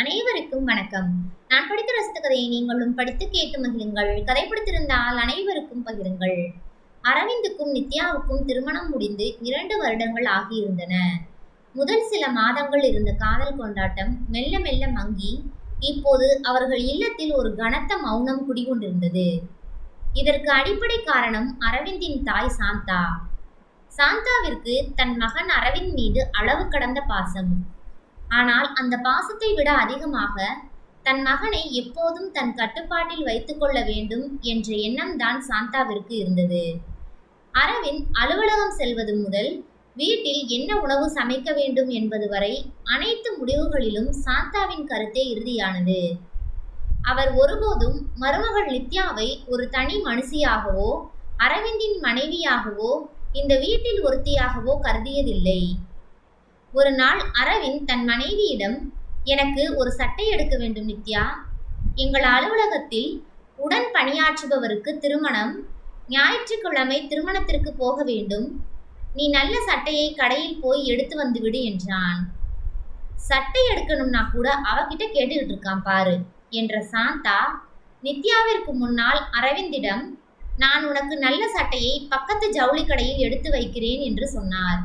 அனைவருக்கும் வணக்கம். நான் படித்த ரசித்த கதையை நீங்களும் படித்து கேட்டு மகிழுங்கள். கதை பிடித்திருந்தால் அனைவருக்கும் பகிருங்கள். அரவிந்துக்கும் நித்யாவுக்கும் திருமணம் முடிந்து இரண்டு வருடங்கள் ஆகியிருந்தன. முதல் சில மாதங்கள் இருந்த காதல் கொண்டாட்டம் மெல்ல மெல்ல மங்கி இப்போது அவர்கள் இல்லத்தில் ஒரு கனத்த மௌனம் குடிகொண்டிருந்தது. இதற்கு அடிப்படை காரணம் அரவிந்தின் தாய் சாந்தா. சாந்தாவிற்கு தன் மகன் அரவிந்த் மீது அளவு கடந்த பாசம். ஆனால் அந்த பாசத்தை விட அதிகமாக தன் மகனை எப்போதும் தன் கட்டுப்பாட்டில் வைத்துக்கொள்ள வேண்டும் என்ற எண்ணம் தான் சாந்தாவிற்கு இருந்தது. அரவிந்த் அலுவலகம் செல்வது முதல் வீட்டில் என்ன உணவு சமைக்க வேண்டும் என்பது வரை அனைத்து முடிவுகளிலும் சாந்தாவின் கருத்தே இறுதியானது. அவர் ஒருபோதும் மருமகள் நித்யாவை ஒரு தனி மனுஷியாகவோ அரவிந்தின் மனைவியாகவோ இந்த வீட்டில் ஒருத்தியாகவோ கருதியதில்லை. ஒரு நாள் அரவிந்த் தன் மனைவியிடம் எனக்கு ஒரு சட்டை எடுக்க வேண்டும் நித்யா. எங்கள் அலுவலகத்தில் உடன் பணியாற்றுபவருக்கு திருமணம் ஞாயிற்றுக்கிழமை திருமணத்திற்கு போக வேண்டும். நீ நல்ல சட்டையை கடையில் போய் எடுத்து வந்து விடு என்றான். சட்டை எடுக்கணும்னா கூட அவகிட்ட கேட்டுக்கிட்டு இருக்கான் பாரு என்ற சாந்தா நித்யாவிற்கு முன்னால் அரவிந்திடம் நான் உனக்கு நல்ல சட்டையை பக்கத்து ஜவுளி கடையில் எடுத்து வைக்கிறேன் என்று சொன்னார்.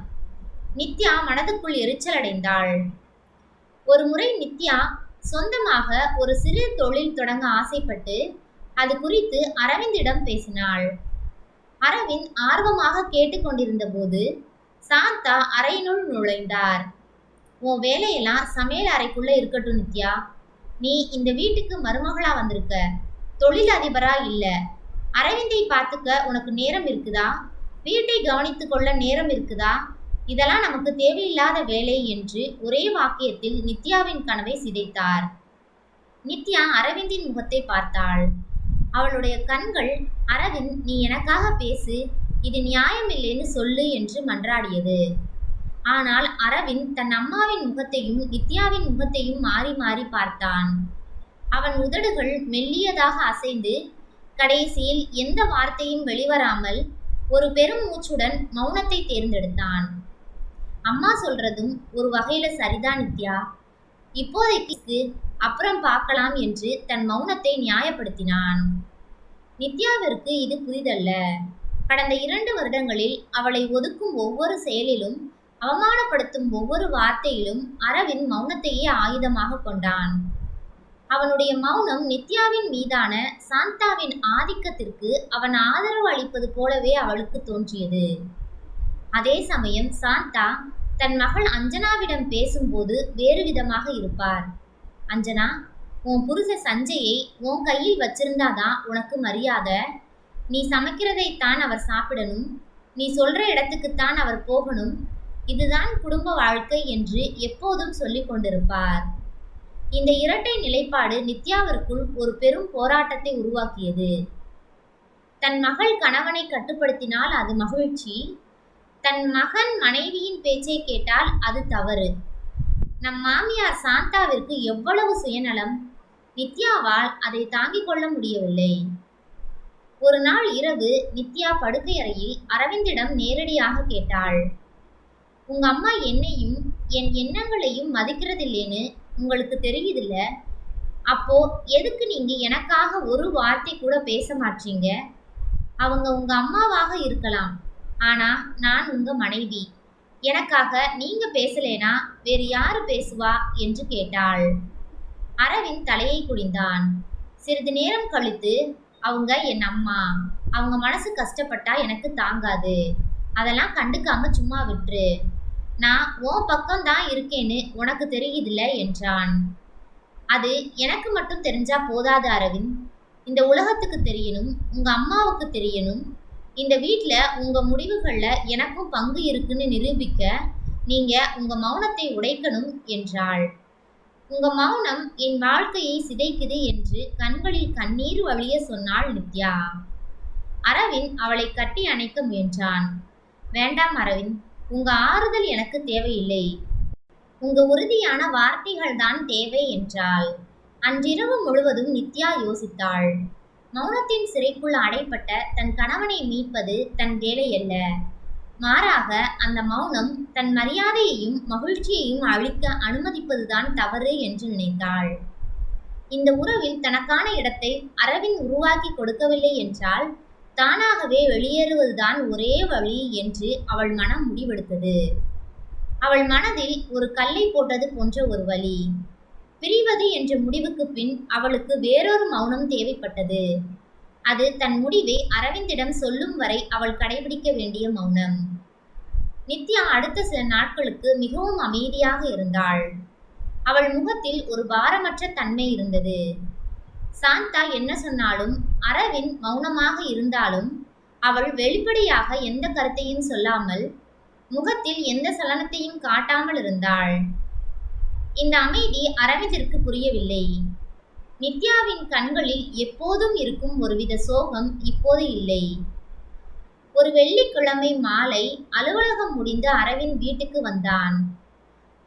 நித்யா மனதுக்குள் எரிச்சல் அடைந்தாள் ஒரு முறை நித்யா சொந்தமாக ஒரு சிறு தொழில் தொடங்க ஆசைப்பட்டு அது குறித்து அரவிந்திடம் பேசினாள். அரவிந்த் ஆர்வமாக கேட்டுக்கொண்டிருந்த போது சாந்தா அறையினுள் நுழைந்தார். உன் வேலையெல்லாம் சமையல் அறைக்குள்ள இருக்கட்டும் நித்யா. நீ இந்த வீட்டுக்கு மருமகளா வந்திருக்க. தொழில் அதிபரா இல்ல. அரவிந்தை பார்த்துக்க உனக்கு நேரம் இருக்குதா? வீட்டை கவனித்துக்கொள்ள நேரம் இருக்குதா? இதெல்லாம் நமக்கு தேவையில்லாத வேலை என்று ஒரே வாக்கியத்தில் நித்யாவின் கனவை சிதைத்தார். நித்யா அரவிந்தின் முகத்தை பார்த்தாள். அவளுடைய கண்கள் அரவிந்த் நீ எனக்காக பேசு. இது நியாயமில்லைன்னு சொல்லு என்று மன்றாடியது. ஆனால் அரவிந்த் தன் அம்மாவின் முகத்தையும் நித்யாவின் முகத்தையும் மாறி மாறி பார்த்தான். அவன் உதடுகள் மெல்லியதாக அசைந்து கடைசியில் எந்த வார்த்தையும் வெளிவராமல் ஒரு பெரும் மூச்சுடன் மௌனத்தை தேர்ந்தெடுத்தான். அம்மா சொல்றதும் ஒரு வகையில சரிதான் நித்யா. இப்போதைக்கு அப்புறம் பார்க்கலாம் என்று தன் மௌனத்தை நியாயப்படுத்தினான். நித்யாவிற்கு இது புதிதல்ல கடந்த இரண்டு வருடங்களில் அவளை ஒதுக்கும் ஒவ்வொரு செயலிலும் அவமானப்படுத்தும் ஒவ்வொரு வார்த்தையிலும் அரவிந்த் மௌனத்தையே ஆயுதமாக கொண்டான். அவனுடைய மௌனம் நித்யாவின் மீதான சாந்தாவின் ஆதிக்கத்திற்கு அவன் ஆதரவு அளிப்பது போலவே அவளுக்கு தோன்றியது. அதே சமயம் சாந்தா தன் மகள் அஞ்சனாவிடம் பேசும்போது வேறு விதமாக இருப்பார். அஞ்சனா உன் புருஷ சஞ்சயை உன் கையில் வச்சிருந்தாதான் உனக்கு மரியாதை. நீ சமைக்கிறதைத்தான் அவர் சாப்பிடணும். நீ சொல்ற இடத்துக்குத்தான் அவர் போகணும். இதுதான் குடும்ப வாழ்க்கை என்று எப்போதும் சொல்லிக் கொண்டிருப்பார். இந்த இரட்டை நிலைப்பாடு நித்யாவிற்குள் ஒரு பெரும் போராட்டத்தை உருவாக்கியது. தன் மகள் கணவனை கட்டுப்படுத்தினால் அது மகிழ்ச்சி தன் மகன் மனைவியின் பேச்சை கேட்டால் அது தவறு. நம் மாமியார் சாந்தாவிற்கு எவ்வளவு சுயநலம்? நித்யாவால் அதை தாங்கிக் கொள்ள முடியவில்லை. ஒரு நாள் இரவு நித்யா படுக்கை அறையில் அரவிந்திடம் நேரடியாக கேட்டாள். உங்க அம்மா என்னையும் என் எண்ணங்களையும் மதிக்கிறதில்லேன்னு உங்களுக்கு தெரியுதில்ல? அப்போ எதுக்கு நீங்க எனக்காக ஒரு வார்த்தை கூட பேச மாட்டீங்க அவங்க உங்க அம்மாவாக இருக்கலாம். ஆனா நான் உங்க மனைவி. எனக்காக நீங்க பேசலேனா வேறு யாரு பேசுவா? என்று கேட்டாள். அரவிந்த் தலையை குடிந்தான் சிறிது நேரம் கழித்து அவங்க என் அம்மா. அவங்க மனசு கஷ்டப்பட்டா எனக்கு தாங்காது. அதெல்லாம் கண்டுக்காம சும்மா விட்டுரு. நான் உன் பக்கம் தான் இருக்கேன்னு உனக்கு தெரியுதுல்ல என்றான். அது எனக்கு மட்டும் தெரிஞ்சா போதாது அரவிந்த். இந்த உலகத்துக்கு தெரியணும் உங்க அம்மாவுக்கு தெரியணும் இந்த வீட்டில் உங்க முடிவுகள்ல எனக்கும் பங்கு இருக்குன்னு நிரூபிக்க நீங்க உங்க மௌனத்தை உடைக்கணும் என்றாள். உங்க மௌனம் என் வாழ்க்கையை சிதைக்குது என்று கண்களில் கண்ணீர் வழிய சொன்னாள் நித்யா. அரவிந்த் அவளை கட்டி அணைக்க முயன்றான். வேண்டாம் அரவிந்த் உங்க ஆறுதல் எனக்கு தேவையில்லை. உங்க உறுதியான வார்த்தைகள் தான் தேவை என்றாள். அன்றிரவு முழுவதும் நித்யா யோசித்தாள். மௌனத்தின் சிறைக்குள் அடைப்பட்ட தன் கணவனை மீட்பது தன் வேலையல்ல மாறாக அந்த மௌனம் தன் மரியாதையையும் மகிழ்ச்சியையும் அழிக்க அனுமதிப்பதுதான் தவறு என்று நினைத்தாள். இந்த உறவில் தனக்கான இடத்தை அரவிந்த் உருவாக்கி கொடுக்கவில்லை என்றால் தானாகவே வெளியேறுவதுதான் ஒரே வழி என்று அவள் மனம் முடிவெடுத்தது. அவள் மனதில் ஒரு கல்லை போட்டது போன்ற ஒரு வழி. பிரிவது என்ற முடிவுக்கு பின் அவளுக்கு வேறொரு மௌனம் தேவைப்பட்டது. அது தன் முடிவை அரவிந்திடம் சொல்லும் வரை அவள் கடைபிடிக்க வேண்டிய மௌனம். நித்யா அடுத்த சில நாட்களுக்கு மிகவும் அமைதியாக இருந்தாள். அவள் முகத்தில் ஒரு பாரமற்ற தன்மை இருந்தது. சாந்தா என்ன சொன்னாலும் அரவிந்த் மௌனமாக இருந்தாலும் அவள் வெளிப்படையாக எந்த கருத்தையும் சொல்லாமல் முகத்தில் எந்த சலனத்தையும் காட்டாமல் இருந்தாள். இந்த அமைதி அரவிந்திற்கு புரியவில்லை. நித்யாவின் கண்களில் எப்போதும் இருக்கும் ஒருவித சோகம் இப்போது இல்லை. ஒரு வெள்ளிக்கிழமை மாலை அலுவலகம் முடிந்து அரவிந்த் வீட்டுக்கு வந்தான்.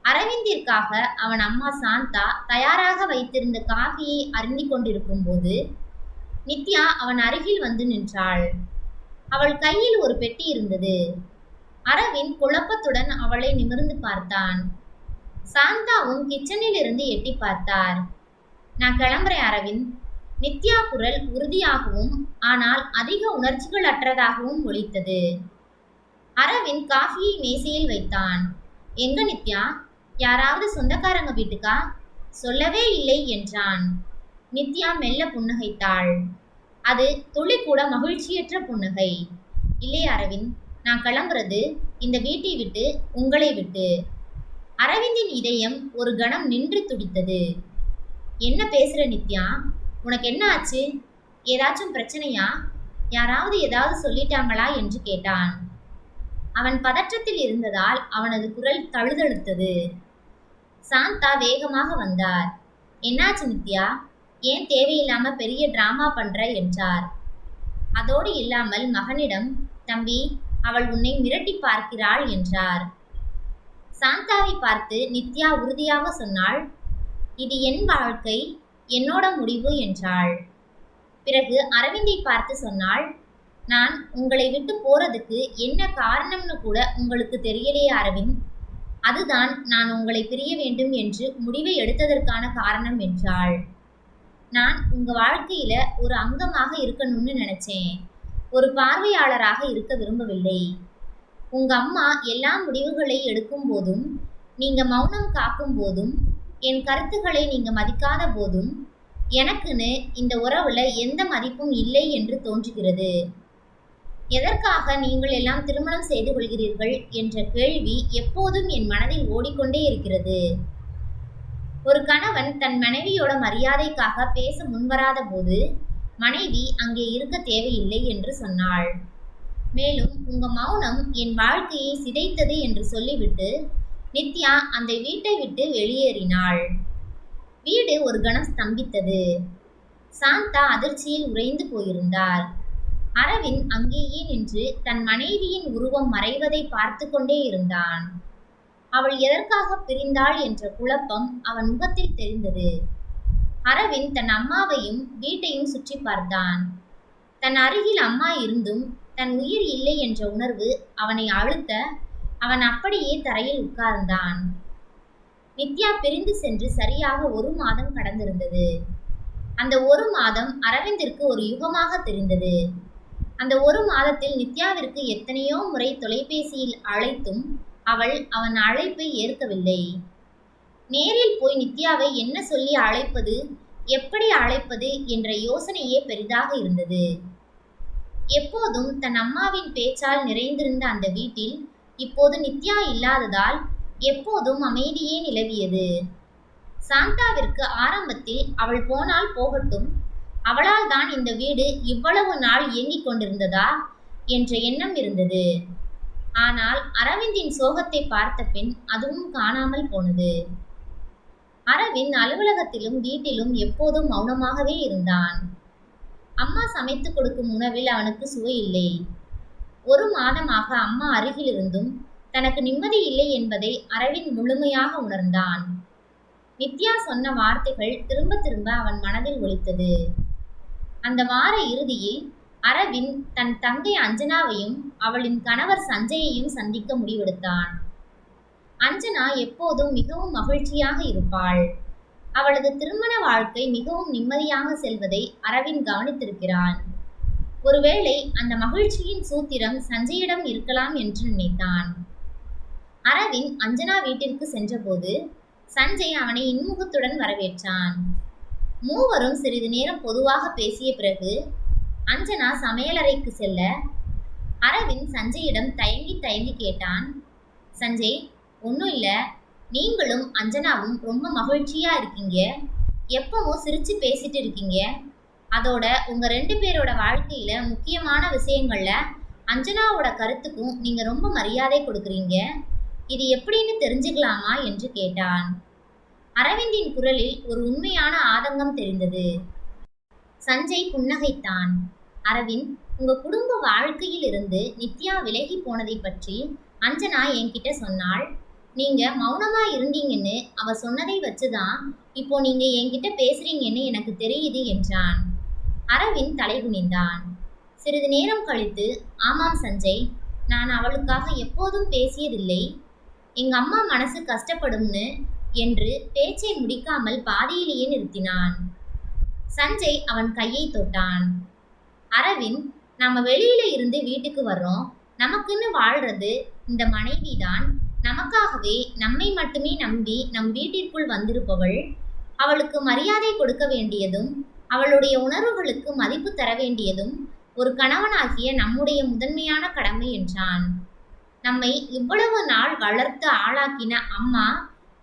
அரவிந்திற்காக அவன் அம்மா சாந்தா தயாராக வைத்திருந்த காஃபியை அருந்தி கொண்டிருக்கும் போது நித்யா அவன் அருகில் வந்து நின்றாள். அவள் கையில் ஒரு பெட்டி இருந்தது. அரவிந்த் குழப்பத்துடன் அவளை நிமிர்ந்து பார்த்தான். சாந்தாவும் கிச்சனில் இருந்து எட்டி பார்த்தார். நான் கிளம்புறேன் அரவிந்த். நித்யா குரல் உறுதியாகவும் ஆனால் அதிக உணர்ச்சிகள் அற்றதாகவும் ஒழித்தது அரவிந்த் காஃபியை மேசையில் வைத்தான். எங்க நித்யா? யாராவது சொந்தக்காரங்க வீட்டுக்கா? சொல்லவே இல்லை என்றான். நித்யா மெல்ல புன்னகைத்தாள். அது துளி கூட மகிழ்ச்சியற்ற புன்னகை. இல்லை அரவிந்த். நான் கிளம்புறது இந்த வீட்டை விட்டு உங்களை விட்டு. அரவிந்தின் இதயம் ஒரு கணம் நின்று துடித்தது. என்ன பேசுற நித்யா? உனக்கு என்ன ஆச்சு? ஏதாச்சும் பிரச்சனையா? யாராவது ஏதாவது சொல்லிட்டாங்களா? என்று கேட்டான். அவன் பதற்றத்தில் இருந்ததால் அவனது குரல் தழுதழுத்தது. சாந்தா வேகமாக வந்தார். என்னாச்சு நித்யா? ஏன் தேவையில்லாம பெரிய டிராமா பண்ற? என்றார். அதோடு இல்லாமல் மகனிடம் தம்பி அவள் உன்னை மிரட்டி பார்க்கிறாள் என்றார். சாந்தாவை பார்த்து நித்யா உறுதியாக சொன்னாள் இது என் வாழ்க்கை என்னோட முடிவு என்றாள். பிறகு அரவிந்தை பார்த்து சொன்னாள் நான் உங்களை விட்டு போறதுக்கு என்ன காரணம்னு கூட உங்களுக்கு தெரியலையே அரவிந்த். அதுதான் நான் உங்களை பிரிய வேண்டும் என்று முடிவை எடுத்ததற்கான காரணம் என்றாள். நான் உங்க வாழ்க்கையில ஒரு அங்கமாக இருக்கணும்னு நினைச்சேன். ஒரு பார்வையாளராக இருக்க விரும்பவில்லை. உங்க அம்மா எல்லா முடிவுகளை எடுக்கும் போதும் நீங்க மௌனம் காக்கும் போதும் என் கருத்துக்களை நீங்க மதிக்காத போதும் எனக்குன்னு இந்த உறவுல எந்த மதிப்பும் இல்லை என்று தோன்றுகிறது. எதற்காக நீங்கள் எல்லாம் திருமணம் செய்து கொள்கிறீர்கள் என்ற கேள்வி எப்போதும் என் மனதில் ஓடிக்கொண்டே இருக்கிறது. ஒரு கணவன் தன் மனைவியோட மரியாதைக்காக பேச முன்வராத போது மனைவி அங்கே இருக்க தேவையில்லை என்று சொன்னாள். மேலும் உங்க மௌனம் என் வாழ்க்கையை சிதைத்தது என்று சொல்லிவிட்டு நித்யா அந்த வீட்டை விட்டு வெளியேறினாள். வீடு ஒரு கணம் ஸ்தம்பித்தது. சாந்தா அதிர்ச்சியில் உறைந்து போயிருந்தார். அரவிந்த் அங்கேயே நின்று தன் மனைவியின் உருவம் மறைவதை பார்த்து கொண்டே இருந்தான். அவள் எதற்காக பிரிந்தாள் என்ற குழப்பம் அவன் முகத்தில் தெரிந்தது. அரவிந்த் தன் அம்மாவையும் வீட்டையும் சுற்றி பார்த்தான். தன் அருகில் அம்மா இருந்தும் தன் உயிர் இல்லை என்ற உணர்வு அவனை அழுத்த அவன் அப்படியே தரையில் உட்கார்ந்தான். நித்யா பிரிந்து சென்று சரியாக ஒரு மாதம் கடந்திருந்தது. அந்த ஒரு மாதம் அரவிந்திற்கு ஒரு யுகமாக தெரிந்தது. அந்த ஒரு மாதத்தில் நித்யாவிற்கு எத்தனையோ முறை தொலைபேசியில் அழைத்தும் அவள் அவன் அழைப்பை ஏற்கவில்லை. நேரில் போய் நித்யாவை என்ன சொல்லி அழைப்பது எப்படி அழைப்பது என்ற யோசனையே பெரிதாக இருந்தது. எப்போதும் தன் அம்மாவின் பேச்சால் நிறைந்திருந்த அந்த வீட்டில் இப்போது நித்யா இல்லாததால் எப்போதும் அமைதியே நிலவியது. சாந்தாவிற்கு ஆரம்பத்தில் அவள் போனால் போகட்டும் அவளால் தான் இந்த வீடு இவ்வளவு நாள் இயங்கிக் கொண்டிருந்ததா என்ற எண்ணம் இருந்தது. ஆனால் அரவிந்தின் சோகத்தை பார்த்த பின் அதுவும் காணாமல் போனது. அரவிந்த் அலுவலகத்திலும் வீட்டிலும் எப்போதும் மௌனமாகவே இருந்தான். அம்மா சமைத்து கொடுக்கும் உணவில் அவனுக்கு சுவை இல்லை. ஒரு மாதமாக அம்மா அருகில் இருந்தும் தனக்கு நிம்மதி இல்லை என்பதை அரவிந்த் முழுமையாக உணர்ந்தான். நித்யா சொன்ன வார்த்தைகள் திரும்ப திரும்ப அவன் மனதில் ஒலித்தது. அந்த வார இறுதியில் அரவிந்த் தன் தங்கை அஞ்சனாவையும் அவளின் கணவர் சஞ்சயையும் சந்திக்க முடிவெடுத்தான். அஞ்சனா எப்போதும் மிகவும் மகிழ்ச்சியாக இருப்பாள். அவளது திருமண வாழ்க்கை மிகவும் நிம்மதியாக செல்வதை அரவிந்த் கவனித்திருக்கிறான் ஒருவேளை அந்த மகிழ்ச்சியின் சூத்திரம் சஞ்சயிடம் இருக்கலாம் என்று நினைத்தான். அரவிந்த் அஞ்சனா வீட்டிற்கு சென்றபோது சஞ்சய் அவனை இன்முகத்துடன் வரவேற்றான். மூவரும் சிறிது நேரம் பொதுவாக பேசிய பிறகு அஞ்சனா சமையலறைக்கு செல்ல அரவிந்த் சஞ்சயிடம் தயங்கி தயங்கி கேட்டான். சஞ்சய் ஒன்றும் இல்லை. நீங்களும் அஞ்சனாவும் ரொம்ப மகிழ்ச்சியா இருக்கீங்க. எப்பவும் சிரிச்சு பேசிட்டு இருக்கீங்க. அதோட உங்க ரெண்டு பேரோட வாழ்க்கையில முக்கியமான விஷயங்கள்ல அஞ்சனாவோட கருத்துக்கும் நீங்க ரொம்ப மரியாதை கொடுக்குறீங்க. இது எப்படின்னு தெரிஞ்சுக்கலாமா என்று கேட்டான். அரவிந்தின் குரலில் ஒரு உண்மையான ஆதங்கம் தெரிந்தது. சஞ்சய் புன்னகைத்தான். அரவிந்த் உங்க குடும்ப வாழ்க்கையில் இருந்து நித்யா விலகி போனதை பற்றி அஞ்சனா என்கிட்ட சொன்னாள். நீங்க மௌனமா இருந்தீங்கன்னு அவ சொன்னதை வச்சுதான் இப்போ நீங்க என்கிட்ட பேசுறீங்கன்னு எனக்கு தெரியுது என்றான். அரவிந்த் தலைகுனிந்தான் சிறிது நேரம் கழித்து ஆமாம் சஞ்சய் நான் அவளுக்காக எப்போதும் பேசியதில்லை. எங்க அம்மா மனசு கஷ்டப்படும்னு என்று பேச்சை முடிக்காமல் பாதியிலேயே நிறுத்தினான். சஞ்சய் அவன் கையை தொட்டான். அரவிந்த் நாம வெளியில இருந்து வீட்டுக்கு வர்றோம். நமக்குன்னு வாழ்றது இந்த மனைவிதான். நமக்காகவே நம்மை மட்டுமே நம்பி நம் வீட்டிற்குள் வந்திருப்பவள் அவளுக்கு மரியாதை கொடுக்க வேண்டியதும் அவளுடைய உணர்வுகளுக்கு மதிப்பு தர வேண்டியதும் ஒரு கணவனாகிய நம்முடைய முதன்மையான கடமை என்றான். நம்மை இவ்வளவு நாள் வளர்த்து ஆளாக்கின அம்மா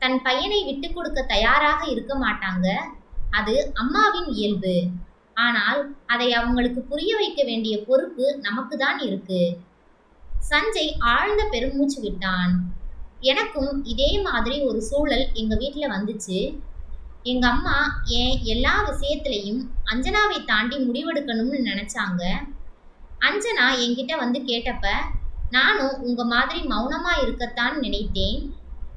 தன் பையனை விட்டு கொடுக்க தயாராக இருக்க மாட்டாங்க. அது அம்மாவின் இயல்பு. ஆனால் அதை அவங்களுக்கு புரிய வைக்க வேண்டிய பொறுப்பு நமக்கு தான் இருக்கு. சஞ்சய் ஆழ்ந்த பெருமூச்சு விட்டான். எனக்கும் இதே மாதிரி ஒரு சூழல் எங்கள் வீட்டில் வந்துச்சு. எங்கள் அம்மா என் எல்லா விஷயத்துலையும் அஞ்சனாவை தாண்டி முடிவெடுக்கணும்னு நினச்சாங்க. அஞ்சனா என்கிட்ட வந்து கேட்டப்ப நானும் உங்கள் மாதிரி மௌனமாக இருக்கத்தான் நினைத்தேன்.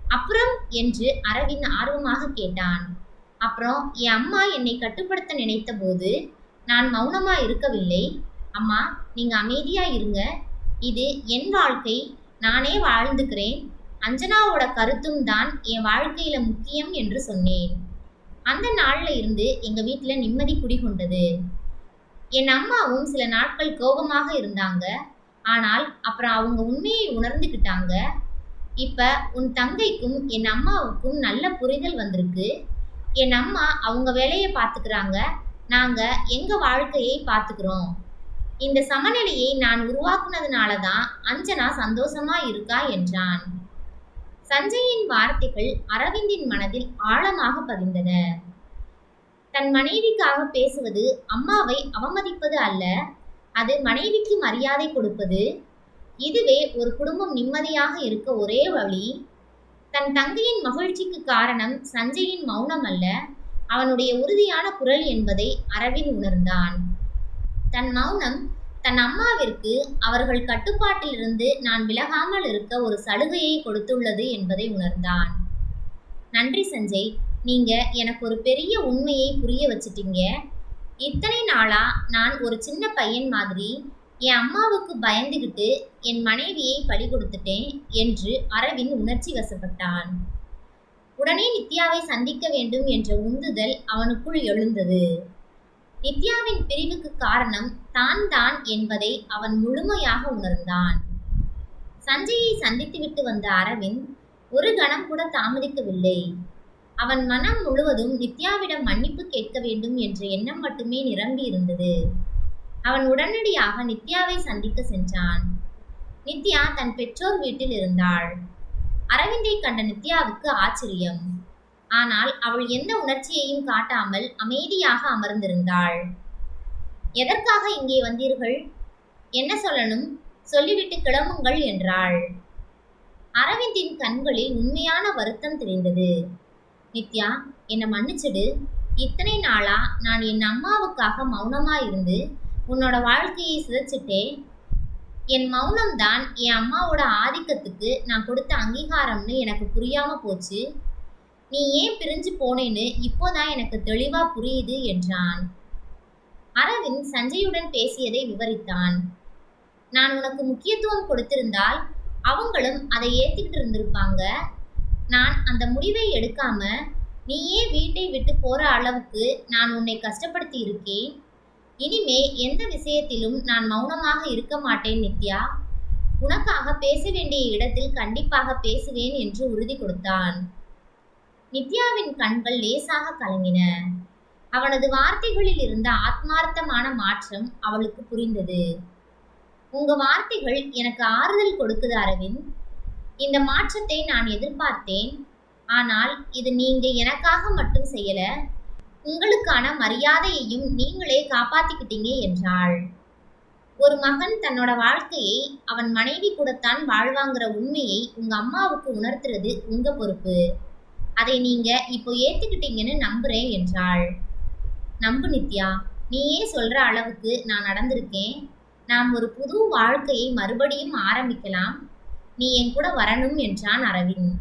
அப்புறம்? என்று அரவிந்த் ஆர்வமாக கேட்டான். அப்புறம் என் அம்மா என்னை கட்டுப்படுத்த நினைத்த போது நான் மௌனமாக இருக்கவில்லை. அம்மா நீங்கள் அமைதியாக இருங்க. இது என் வாழ்க்கை. நானே வாழ்ந்துக்கிறேன். அஞ்சனாவோட கருத்தும் தான் என் வாழ்க்கையில முக்கியம் என்று சொன்னேன். அந்த நாள்ல இருந்து எங்க வீட்டுல நிம்மதி குடிகொண்டது. என் அம்மாவும் சில நாட்கள் கோபமாக இருந்தாங்க. ஆனால் அப்புறம் அவங்க உண்மையை உணர்ந்துக்கிட்டாங்க இப்ப உன் தங்கைக்கும் என் அம்மாவுக்கும் நல்ல புரிதல் வந்திருக்கு. என் அம்மா அவங்க வேலையை பார்த்துக்கிறாங்க. நாங்க எங்க வாழ்க்கையை பார்த்துக்கிறோம். இந்த சமநிலையை நான் உருவாக்குனதுனால தான் அஞ்சனா சந்தோஷமா இருக்கா என்றான். சஞ்சயின் வார்த்தைகள் அரவிந்தின் மனதில் ஆழமாக பதிந்தன. தன் மனைவிக்காக பேசுவது அம்மாவை அவமதிப்பது அல்ல அது மனைவிக்கு மரியாதை கொடுப்பது. இதுவே ஒரு குடும்பம் நிம்மதியாக இருக்க ஒரே வழி. தன் தங்கையின் மகிழ்ச்சிக்கு காரணம் சஞ்சயின் மௌனம் அல்ல அவனுடைய உறுதியான குரல் என்பதை அரவிந்த் உணர்ந்தான். தன் மௌனம் தன் அம்மாவிற்கு அவர்கள் கட்டுப்பாட்டிலிருந்து நான் விலகாமல் இருக்க ஒரு சலுகையை கொடுத்துள்ளது என்பதை உணர்ந்தான். நன்றி சஞ்சய். நீங்க எனக்கு ஒரு பெரிய உண்மையை புரிய வச்சிட்டீங்க. இத்தனை நாளா நான் ஒரு சின்ன பையன் மாதிரி என் அம்மாவுக்கு பயந்துகிட்டு என் மனைவியை பலி கொடுத்துட்டேன் என்று அரவிந்த் உணர்ச்சி வசப்பட்டான். உடனே நித்யாவை சந்திக்க வேண்டும் என்ற உந்துதல் அவனுக்குள் எழுந்தது. நித்யாவின் பிரிவுக்கு காரணம் தான் தான் என்பதை அவன் முழுமையாக உணர்ந்தான். சஞ்சயை சந்தித்துவிட்டு வந்த அரவிந்த் ஒரு கணம் கூட தாமதிக்கவில்லை. அவன் மனம் முழுவதும் நித்யாவிடம் மன்னிப்பு கேட்க வேண்டும் என்ற எண்ணம் மட்டுமே நிரம்பி இருந்தது. அவன் உடனடியாக நித்யாவை சந்திக்க சென்றான். நித்யா தன் பெற்றோர் வீட்டில் இருந்தாள். அரவிந்தை கண்ட நித்யாவுக்கு ஆச்சரியம். ஆனால் அவள் எந்த உணர்ச்சியையும் காட்டாமல் அமைதியாக அமர்ந்திருந்தாள். எதற்காக இங்கே வந்தீர்கள்? என்ன சொல்லணும்? சொல்லிவிட்டு கிளம்புங்கள் என்றாள். அரவிந்தின் கண்களில் உண்மையான வருத்தம் தெரிந்தது. நித்யா என்னை மன்னிச்சிடு. இத்தனை நாளா நான் என் அம்மாவுக்காக மௌனமா இருந்து உன்னோட வாழ்க்கையை சிதைச்சிட்டே என் மௌனம்தான் என் அம்மாவோட ஆதிக்கத்துக்கு நான் கொடுத்த அங்கீகாரம்னு எனக்கு புரியாம போச்சு. நீ ஏன் பிரிஞ்சு போனேன்னு இப்போதான் எனக்கு தெளிவா புரியுது என்றான். அரவிந்த் சஞ்சயுடன் பேசியதை விவரித்தான். நான் உனக்கு முக்கியத்துவம் கொடுத்திருந்தால் அவங்களும் அதை ஏத்திக்கிட்டு இருந்திருப்பாங்க. நான் அந்த முடிவை எடுக்காம நீயே வீட்டை விட்டு போற அளவுக்கு நான் உன்னை கஷ்டப்படுத்தி இருக்கேன். இனிமே எந்த விஷயத்திலும் நான் மௌனமாக இருக்க மாட்டேன் நித்யா. உனக்காக பேச வேண்டிய இடத்தில் கண்டிப்பாக பேசுவேன் என்று உறுதி கொடுத்தான். நித்யாவின் கண்கள் லேசாக கலங்கின. அவனது வார்த்தைகளில் இருந்த ஆத்மார்த்தமான மாற்றம் அவளுக்கு புரிந்தது. உங்க வார்த்தைகள் எனக்கு ஆறுதல் கொடுக்குது அரவிந்த். இந்த மாற்றத்தை நான் எதிர்பார்த்தேன். ஆனால் இது நீங்க எனக்காக மட்டும் செய்யல. உங்களுக்கான மரியாதையையும் நீங்களே காப்பாத்திக்கிட்டீங்க என்றாள். ஒரு மகன் தன்னோட வாழ்க்கையை அவன் மனைவி கூடத்தான் வாழ்வாங்கிற உண்மையை உங்க அம்மாவுக்கு உணர்த்துறது உங்க பொறுப்பு. அதை நீங்க இப்போ ஏத்துக்கிட்டீங்கன்னு நம்புறேன் என்றாள். நம்பு நித்யா நீயே சொல்ற அளவுக்கு நான் நடந்திருக்கேன். நாம் ஒரு புது வாழ்க்கையை மறுபடியும் ஆரம்பிக்கலாம். நீ என் கூட வரணும் என்றான் அரவிந்த்.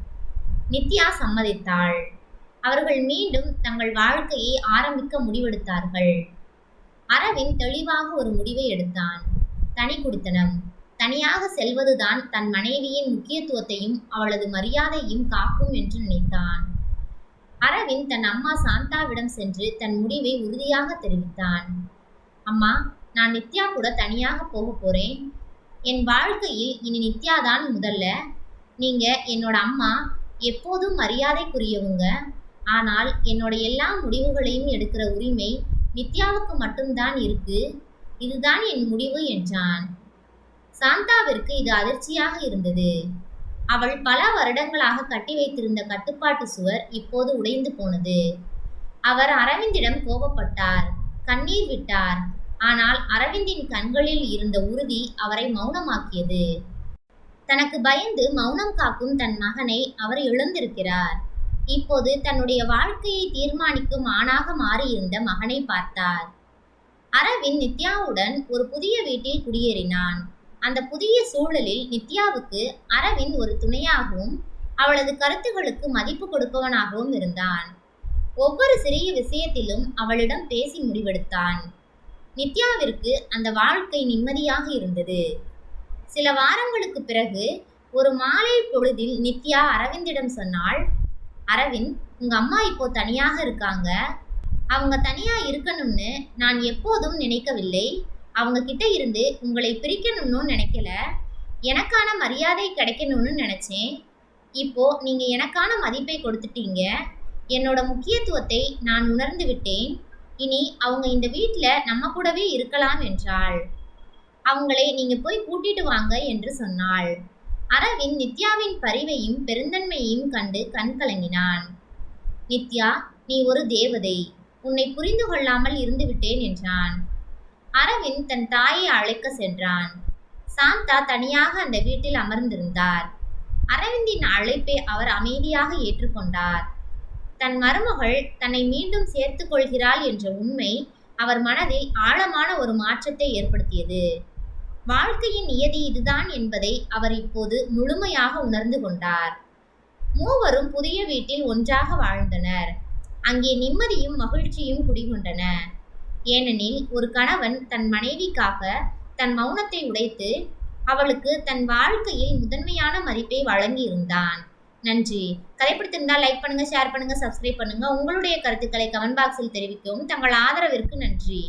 நித்யா சம்மதித்தாள். அவர்கள் மீண்டும் தங்கள் வாழ்க்கையை ஆரம்பிக்க முடிவெடுத்தார்கள். அரவிந்த் தெளிவாக ஒரு முடிவை எடுத்தான். தனி குடித்தனம். தனியாக செல்வதுதான் தன் மனைவியின் முக்கியத்துவத்தையும் அவளது மரியாதையும் காக்கும் என்று நினைத்தான். அரவிந்த் தன் அம்மா சாந்தாவிடம் சென்று தன் முடிவை உறுதியாக தெரிவித்தான். அம்மா நான் நித்யா கூட தனியாக போக போறேன். என் வாழ்க்கையில் இனி நித்யா தான் முதல்ல. நீங்க என்னோட அம்மா எப்போதும் மரியாதைக்குரியவங்க. ஆனால் என்னோட எல்லா முடிவுகளையும் எடுக்கிற உரிமை நித்யாவுக்கு மட்டும்தான் இருக்கு. இதுதான் என் முடிவு என்றான். சாந்தாவிற்கு இது அதிர்ச்சியாக இருந்தது. அவள் பல வருடங்களாக கட்டி வைத்திருந்த கட்டுப்பாட்டு சுவர் இப்போது உடைந்து போனது. அவர் அரவிந்திடம் கோபப்பட்டார் கண்ணீர் விட்டார். ஆனால் அரவிந்தின் கண்களில் இருந்த உறுதி அவரை மௌனமாக்கியது. தனக்கு பயந்து மௌனம் காக்கும் தன் மகனை அவர் இழந்திருக்கிறார் இப்போது தன்னுடைய வாழ்க்கையை தீர்மானிக்கும் ஆணாக மாறியிருந்த மகனை பார்த்தார். அரவிந்த் நித்யாவுடன் ஒரு புதிய வீட்டில் குடியேறினான். அந்த புதிய சூழலில் நித்யாவுக்கு அரவிந்த் ஒரு துணையாகவும் அவளது கருத்துகளுக்கு மதிப்பு கொடுப்பவனாகவும் இருந்தான். ஒவ்வொரு சிறிய விஷயத்திலும் அவளிடம் பேசி முடிவெடுத்தான். நித்யாவிற்கு அந்த வாழ்க்கை நிம்மதியாக இருந்தது. சில வாரங்களுக்கு பிறகு ஒரு மாலை பொழுதில் நித்யா அரவிந்திடம் சொன்னாள் அரவிந்த் உங்க அம்மா இப்போ தனியாக இருக்காங்க. அவங்க தனியா இருக்கணும்னு நான் எப்போதும் நினைக்கவில்லை. அவங்க கிட்ட இருந்து உங்களை பிரிக்கணும்னு நினைக்கல. எனக்கான மரியாதை கிடைக்கணும்னு நினைச்சேன். இப்போ நீங்க எனக்கான மதிப்பை கொடுத்துட்டீங்க. என்னோட முக்கியத்துவத்தை நான் உணர்ந்து விட்டேன். இனி அவங்க இந்த வீட்டில் நம்ம கூடவே இருக்கலாம் என்றாள். அவங்களை நீங்க போய் கூட்டிட்டு வாங்க என்று சொன்னாள். அரவிந்த் நித்யாவின் பரிவையும் பெருந்தன்மையையும் கண்டு கண் கலங்கினான். நித்யா நீ ஒரு தேவதை. உன்னை புரிந்து கொள்ளாமல் இருந்துவிட்டேன் என்றான். அரவிந்த் தன் தாயை அழைக்க சென்றான். சாந்தா தனியாக அந்த வீட்டில் அமர்ந்திருந்தார். அரவிந்தின் அழைப்பை அவர் அமைதியாக ஏற்றுக்கொண்டார். தன் மருமகள் தன்னை மீண்டும் சேர்த்துக் கொள்கிறாள் என்ற உண்மை அவர் மனதில் ஆழமான ஒரு மாற்றத்தை ஏற்படுத்தியது. வாழ்க்கையின் நியதி இதுதான் என்பதை அவர் இப்போது முழுமையாக உணர்ந்து கொண்டார். மூவரும் புதிய வீட்டில் ஒன்றாக வாழ்ந்தனர். அங்கே நிம்மதியும் மகிழ்ச்சியும் குடிகொண்டன. ஏனெனில் ஒரு கணவன் தன் மனைவிக்காக தன் மௌனத்தை உடைத்து அவளுக்கு தன் வாழ்க்கையில் முதன்மையான மதிப்பை வழங்கியிருந்தான். நன்றி. கதை பிடித்திருந்தால் லைக் பண்ணுங்க ஷேர் பண்ணுங்க சப்ஸ்கிரைப் பண்ணுங்க. உங்களுடைய கருத்துக்களை கமெண்ட் பாக்ஸில் தெரிவிக்கவும் தங்கள் ஆதரவிற்கு நன்றி.